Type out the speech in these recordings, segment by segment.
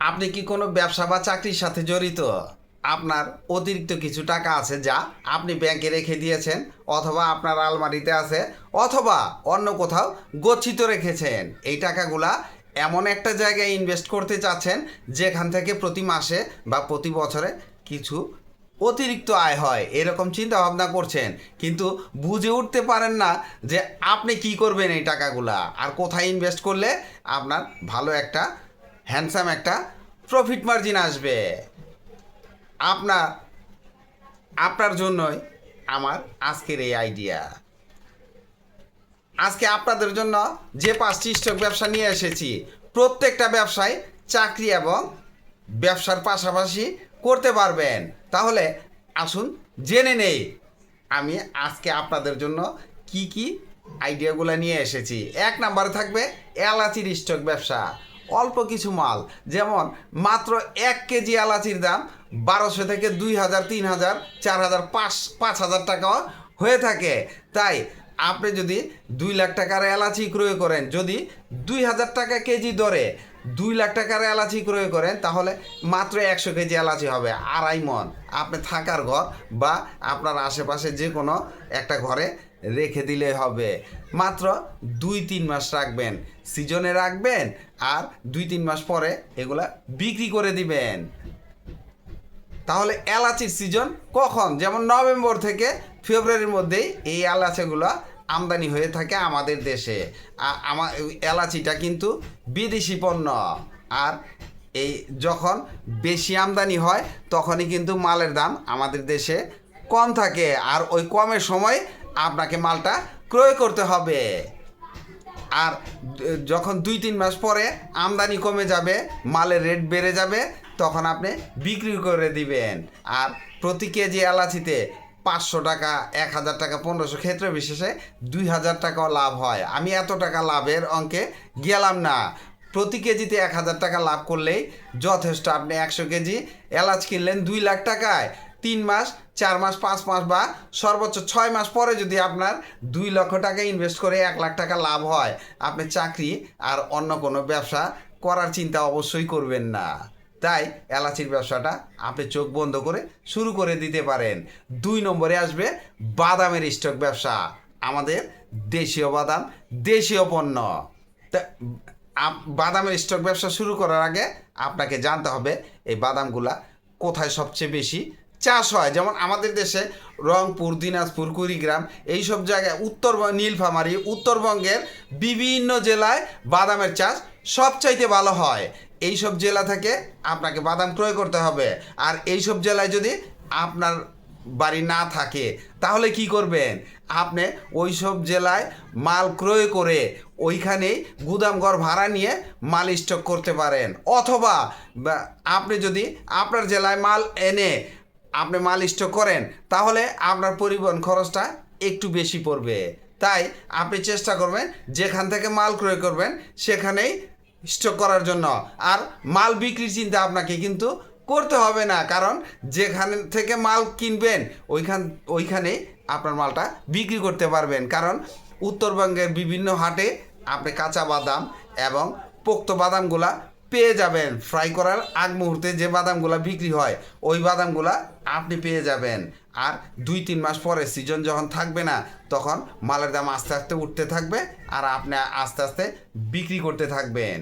আপনি কি কোনো ব্যবসা বা চাকরির সাথে জড়িত? আপনার অতিরিক্ত কিছু টাকা আছে যা আপনি ব্যাংকে রেখে দিয়েছেন অথবা আপনার আলমারিতে আছে অথবা অন্য কোথাও গচ্ছিত রেখেছেন। এই টাকাগুলা এমন একটা জায়গায় ইনভেস্ট করতে চাচ্ছেন যেখান থেকে প্রতি মাসে বা প্রতি বছরে কিছু অতিরিক্ত আয় হয়। এরকম চিন্তা ভাবনা করছেন। কিন্তু বুঝে উঠতে পারেন না যে আপনি কি করবেন এই টাকাগুলা। আর কোথায় ইনভেস্ট করলে আপনার ভালো একটা হ্যান্ডসাম একটা প্রফিট মার্জিন আসবে। আপনার আপনার জন্যই আমার আজকের এই আইডিয়া আজকে আপনাদের জন্য যে পাঁচটি স্টক ব্যবসা নিয়ে এসেছি, প্রত্যেকটা ব্যবসায় চাকরি এবং ব্যবসার পাশাপাশি করতে পারবেন। তাহলে আসুন জেনে নেই, আমি আজকে আপনাদের জন্য কি কি আইডিয়াগুলো নিয়ে এসেছি। এক নাম্বারে থাকবে এলাচির স্টক ব্যবসা। অল্প কিছু মাল। যেমন মাত্র এক কেজি এলাচির দাম বারোশো থেকে দুই হাজার, তিন হাজার, চার হাজার, পাঁচ পাঁচ হাজার টাকাও হয়ে থাকে। তাই আপনি যদি দুই লাখ টাকার এলাচি ক্রয় করেন, যদি দুই হাজার টাকা কেজি দরে দুই লাখ টাকার এলাচি ক্রয় করেন, তাহলে মাত্র একশো কেজি এলাচি হবে আড়াই মন। আপনি থাকার ঘর বা আপনার আশেপাশে যে কোনো একটা ঘরে রেখে দিলে হবে। মাত্র দুই তিন মাস রাখবেন, সিজনে রাখবেন আর দুই তিন মাস পরে এগুলা বিক্রি করে দিবেন। তাহলে এলাচির সিজন কখন? যেমন নভেম্বর থেকে ফেব্রুয়ারির মধ্যেই এই এলাচিগুলো আমদানি হয়ে থাকে আমাদের দেশে। আমার এলাচিটা কিন্তু বিদেশি পণ্য। আর এই যখন বেশি আমদানি হয়, তখনই কিন্তু মালের দাম আমাদের দেশে কম থাকে। আর ওই কমের সময় আপনাকে মালটা ক্রয় করতে হবে। আর যখন দুই তিন মাস পরে আমদানি কমে যাবে, মালের রেট বেড়ে যাবে, তখন আপনি বিক্রি করে দিবেন। আর প্রতি কেজি এলাচিতে পাঁচশো টাকা, এক হাজার টাকা, পনেরোশো ক্ষেত্র বিশেষে দুই হাজার টাকাও লাভ হয়। আমি এত টাকা লাভের অঙ্কে গেলাম না। প্রতি কেজিতে এক হাজার টাকা লাভ করলেই যথেষ্ট আপনি একশো কেজি এলাচ কিনলেন দুই লাখ টাকায়। তিন মাস, চার মাস, পাঁচ মাস বা সর্বোচ্চ ছয় মাস পরে যদি আপনার দুই লক্ষ টাকা ইনভেস্ট করে এক লাখ টাকা লাভ হয়, আপনি চাকরি আর অন্য কোনো ব্যবসা করার চিন্তা অবশ্যই করবেন না। তাই এলাচির ব্যবসাটা আপনি চোখ বন্ধ করে শুরু করে দিতে পারেন। দুই নম্বরে আসবে বাদামের স্টক ব্যবসা, আমাদের দেশীয় বাদাম, দেশীয় পণ্য। তা বাদামের স্টক ব্যবসা শুরু করার আগে আপনাকে জানতে হবে এই বাদামগুলা কোথায় সবচেয়ে বেশি চাষ হয়। যেমন আমাদের দেশে রংপুর, দিনাজপুর, কুড়িগ্রাম এইসব জায়গায় উত্তর নীলফামারী, উত্তরবঙ্গের বিভিন্ন জেলায় বাদামের চাষ সবচাইতে ভালো হয়। এইসব জেলা থেকে আপনাকে বাদাম ক্রয় করতে হবে। আর এইসব জেলায় যদি আপনার বাড়ি না থাকে, তাহলে কি করবেন? আপনি ওই সব জেলায় মাল ক্রয় করে ওইখানেই গুদামঘর ভাড়া নিয়ে মাল স্টক করতে পারেন। অথবা আপনি যদি আপনার জেলায় মাল এনে আপনি মাল স্টক করেন, তাহলে আপনার পরিবহন খরচটা একটু বেশি পড়বে। তাই আপনি চেষ্টা করবেন, যেখান থেকে মাল ক্রয় করবেন, সেখানেই স্টক করার জন্য। আর মাল বিক্রির চিন্তা আপনাকে কিন্তু করতে হবে না, কারণ যেখান থেকে মাল কিনবেন, ওইখান ওইখানে আপনার মালটা বিক্রি করতে পারবেন। কারণ উত্তরবঙ্গের বিভিন্ন হাটে আপনি কাঁচা বাদাম এবং পোক্ত বাদামগুলা পেয়ে যাবেন। ফ্রাই করার আগ মুহূর্তে যে বাদামগুলো বিক্রি হয়, ওই বাদামগুলা আপনি পেয়ে যাবেন। আর দুই তিন মাস পরে সিজন যখন থাকবে না, তখন মালের দাম আস্তে আস্তে উঠতে থাকবে আর আপনি আস্তে আস্তে বিক্রি করতে থাকবেন।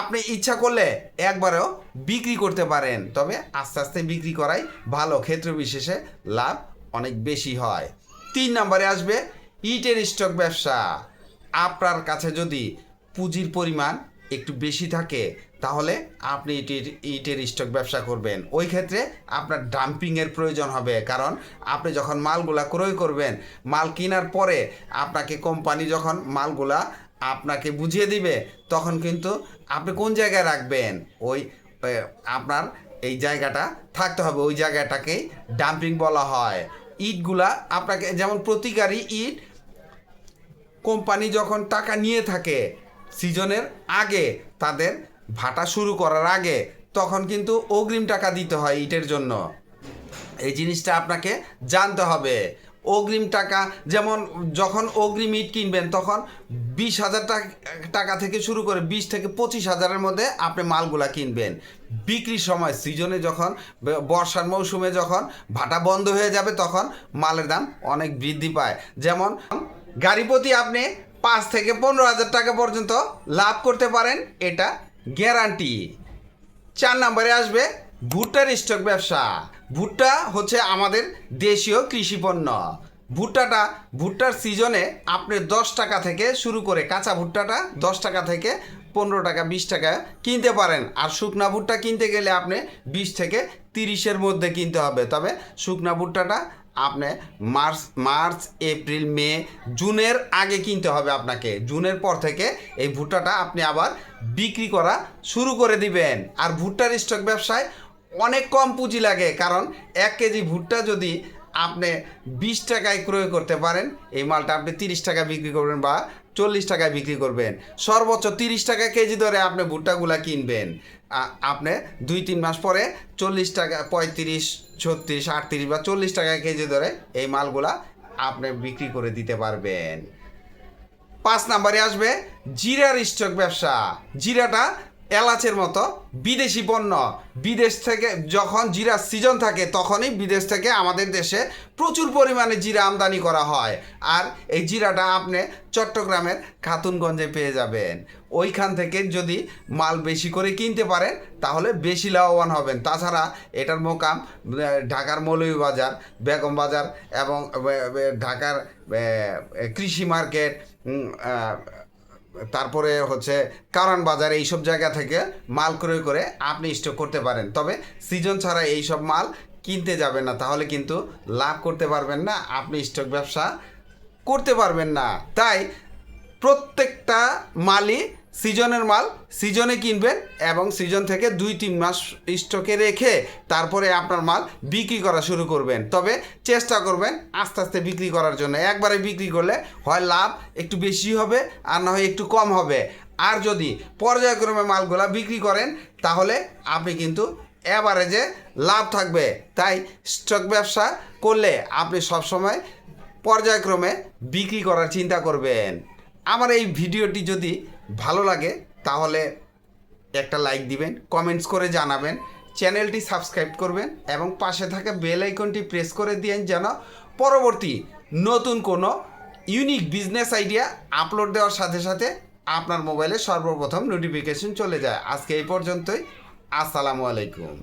আপনি ইচ্ছা করলে একবারেও বিক্রি করতে পারেন, তবে আস্তে আস্তে বিক্রি করাই ভালো। ক্ষেত্র বিশেষে লাভ অনেক বেশি হয়। তিন নম্বরে আসবে ইটের স্টক ব্যবসা। আপনার কাছে যদি পুঁজির পরিমাণ একটু বেশি থাকে, তাহলে আপনি ইটের ইটের স্টক ব্যবসা করবেন। ওই ক্ষেত্রে আপনার ডাম্পিংয়ের প্রয়োজন হবে, কারণ আপনি যখন মালগুলা ক্রয় করবেন, মাল কেনার পরে আপনাকে কোম্পানি যখন মালগুলা আপনাকে বুঝিয়ে দিবে, তখন কিন্তু আপনি কোন জায়গায় রাখবেন? ওই আপনার এই জায়গাটা থাকতে হবে, ওই জায়গাটাকেই ডাম্পিং বলা হয়। ইটগুলা আপনাকে, যেমন প্রতি গাড়ি ইট কোম্পানি যখন টাকা নিয়ে থাকে সিজনের আগে তাদের ভাটা শুরু করার আগে তখন কিন্তু অগ্রিম টাকা দিতে হয় ইটের জন্য। এই জিনিসটা আপনাকে জানতে হবে। অগ্রিম টাকা যেমন যখন অগ্রিম ইট কিনবেন তখন বিশ হাজার টাকা থেকে শুরু করে বিশ থেকে পঁচিশ হাজারের মধ্যে আপনি মালগুলা কিনবেন। বিক্রির সময়, সিজনে যখন বর্ষার মৌসুমে যখন ভাটা বন্ধ হয়ে যাবে তখন মালের দাম অনেক বৃদ্ধি পায়। যেমন গাড়ি প্রতি আপনি পাঁচ থেকে পনেরো হাজার টাকা পর্যন্ত লাভ করতে পারেন, এটা গ্যারান্টি চার নম্বরে আসবে ভুট্টার স্টক ব্যবসা। ভুট্টা হচ্ছে আমাদের দেশীয় কৃষি পণ্য। ভুট্টাটা ভুট্টার সিজনে আপনি দশ টাকা থেকে শুরু করে কাঁচা ভুট্টাটা দশ টাকা থেকে পনেরো টাকা, বিশ টাকা কিনতে পারেন। আর শুকনা ভুট্টা কিনতে গেলে আপনি বিশ থেকে তিরিশের মধ্যে কিনতে হবে। তবে শুকনা ভুট্টাটা আপনি মার্চ মার্চ, এপ্রিল, মে, জুনের আগে কিনতে হবে আপনাকে। জুনের পর থেকে এই ভুট্টাটা আপনি আবার বিক্রি করা শুরু করে দিবেন। আর ভুট্টার স্টক ব্যবসায় অনেক কম পুঁজি লাগে, কারণ এক কেজি ভুট্টা যদি আপনি বিশ টাকায় ক্রয় করতে পারেন, এই মালটা আপনি তিরিশ টাকা বিক্রি করবেন বা চল্লিশ টাকায় বিক্রি করবেন। সর্বোচ্চ তিরিশ টাকা কেজি ধরে আপনি ভুট্টাগুলা কিনবেন। আপনি দুই তিন মাস পরে চল্লিশ টাকা, পঁয়ত্রিশ, ছত্রিশ, আটত্রিশ বা চল্লিশ টাকা কেজি ধরে এই মালগুলা আপনি বিক্রি করে দিতে পারবেন। পাঁচ নাম্বারে আসবে জিরার স্টক ব্যবসা। জিরাটা এলাচের মতো বিদেশি পণ্য। বিদেশ থেকে যখন জিরার সিজন থাকে, তখনই বিদেশ থেকে আমাদের দেশে প্রচুর পরিমাণে জিরা আমদানি করা হয়। আর এই জিরাটা আপনি চট্টগ্রামের খাতুনগঞ্জে পেয়ে যাবেন। ওইখান থেকে যদি মাল বেশি করে কিনতে পারেন, তাহলে বেশি লাভবান হবেন। তাছাড়া এটার মোকাম ঢাকার মৌলভীবাজার বেগম বাজার এবং ঢাকার কৃষি মার্কেট তারপরে হচ্ছে কারণ বাজার এইসব জায়গা থেকে মাল ক্রয় করে আপনি স্টক করতে পারেন। তবে সিজন ছাড়া এইসব মাল কিনতে যাবেন না, তাহলে কিন্তু লাভ করতে পারবেন না, আপনি স্টক ব্যবসা করতে পারবেন না। তাই প্রত্যেকটা মালই সিজনের মাল সিজনে কিনবেন এবং সিজন থেকে দুই তিন মাস স্টকে রেখে তারপরে আপনার মাল বিক্রি করা শুরু করবেন। তবে চেষ্টা করবেন আস্তে আস্তে বিক্রি করার জন্য। একবারে বিক্রি করলে হয় লাভ একটু বেশি হবে, আর না হয় একটু কম হবে। আর যদি পর্যায়ক্রমে মালগুলা বিক্রি করেন, তাহলে আপনি কিন্তু অ্যাভারেজে লাভ থাকবে। তাই স্টক ব্যবসা করলে আপনি সবসময় পর্যায়ক্রমে বিক্রি করার চিন্তা করবেন। আমার এই ভিডিওটি যদি ভালো লাগে, তাহলে একটা লাইক দিবেন কমেন্টস করে জানাবেন চ্যানেলটি সাবস্ক্রাইব করবেন, এবং পাশে থাকা বেল আইকনটি প্রেস করে দিন যেন পরবর্তী নতুন কোনো ইউনিক বিজনেস আইডিয়া আপলোড দেওয়ার সাথে সাথে আপনার মোবাইলে সর্বপ্রথম নোটিফিকেশন চলে যায়। আজকে এই পর্যন্তই। আসসালামু আলাইকুম।